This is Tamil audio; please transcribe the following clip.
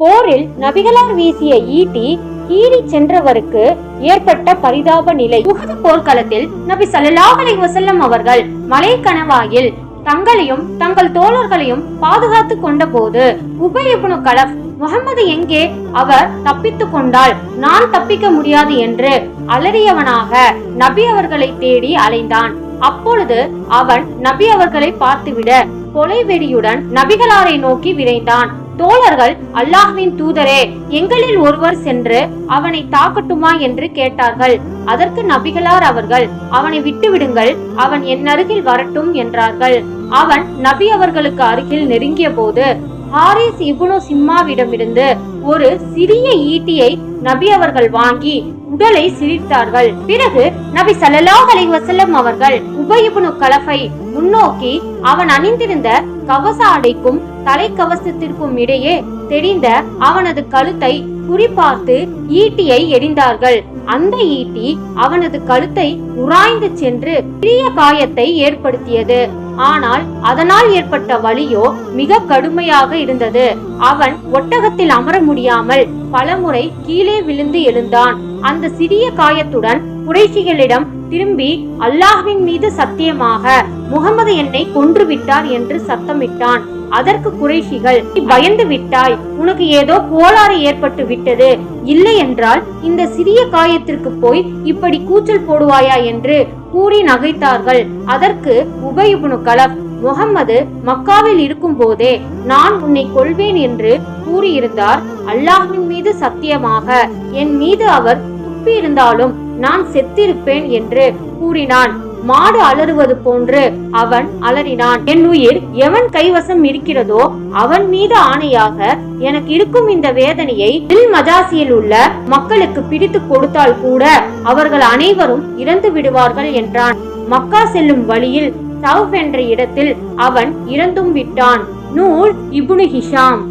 போரில் நபிகளார் வீசிய ஈட்டி கீறி சென்றவருக்கு ஏற்பட்ட பரிதாப நிலை. உகது போர்க்களத்தில் நபி சல்லாஹ் அலைஹி வசல்லம் அவர்கள் மலை கணவாயில் தங்களையும் தங்கள் தோழர்களையும் பாதுகாத்து கொண்ட போது உபயபுனு கலப் முகமது எங்கே? அவர் தப்பித்துக் கொண்டால் நான் தப்பிக்க முடியாது என்று அலறியவனாக நபி அவர்களை தேடி அலைந்தான். அப்பொழுது அவன் நபி அவர்களை பார்த்துவிட கொலை வெறியுடன் நபிகளாரை நோக்கி விரைந்தான். தோழர்கள் அல்லாஹ்வின் தூதரே எங்களில் ஒருவர் சென்று அவனை தாக்கட்டுமா என்று கேட்டார்கள். அதற்கு நபிகளார் அவர்கள் அவனை விட்டு விடுங்கள் அவன் என் அருகில் வரட்டும் என்றார்கள். அவன் நபி அவர்களுக்கு அருகில் நெருங்கிய போது ஹாரிஸ் இப்னு சிம்மாவிடமிருந்து ஒரு சிறிய ஈட்டியை நபி அவர்கள் வாங்கி உடலை சிரித்தார்கள். பிறகு நபி சல்லாஹ் அலைஹி வசல்லம் அவர்கள் உபயிபுனு கலஃபை முன்னோக்கி அவன் அணிந்திருந்த கவச ஆடைக்கும் தலைக்கவசத்திற்கும் இடையே தெரிந்த அவனது கழுத்தை குறிப்பார்த்து ஈட்டியை எரிந்தார்கள் அந்த ஈட்டி அவனது கழுத்தை உராய்ந்து சென்று சிறிய காயத்தை ஏற்படுத்தியது. ஆனால் அதனால் ஏற்பட்ட வலியோ மிக கடுமையாக இருந்தது. அவன் ஒட்டகத்தில் அமர முடியாமல் பலமுறை கீழே விழுந்து எழுந்தான். அந்த சிறிய காயத்துடன் குறைஷிகளிடம் திரும்பி அல்லாஹ்வின் மீது சத்தியமாக முகமது என்னை கொன்றுவிட்டார் என்று சத்தமிட்டான். அதற்கு குறைஷிகள் பயந்து விட்டாய் உனக்கு ஏதோ கோளாறு ஏற்பட்டு விட்டது. இல்லை என்றால் இந்த சிறிய காயத்திற்கு போய் இப்படி கூச்சல் போடுவாயா? என்று கூறி நகைத்தார்கள். அதற்கு உபயுபுனு கலப் முகம்மது மக்காவில் இருக்கும் போதே நான் உன்னை கொள்வேன் என்று கூறியிருந்தார் அல்லாஹின் மீது சத்தியமாக. என் மீது அவர் துப்பியிருந்தாலும் நான் செத்திருப்பேன் என்று கூறினான். மாடு அலறுவது போன்று அவன் அலறினான். என் உயிர் எவன் கைவசம் இருக்கிறதோ அவன் மீது ஆணையாக எனக்கு இருக்கும் இந்த வேதனையை தில் மஜாசியில் உள்ள மக்களுக்கு பிடித்து கொடுத்தால் கூட அவர்கள் அனைவரும் இறந்து விடுவார்கள் என்றான். மக்கா செல்லும் வழியில் சவுஃப் என்ற இடத்தில் அவன் இறந்தும் விட்டான். நூல் இபுனு ஹிஷாம்.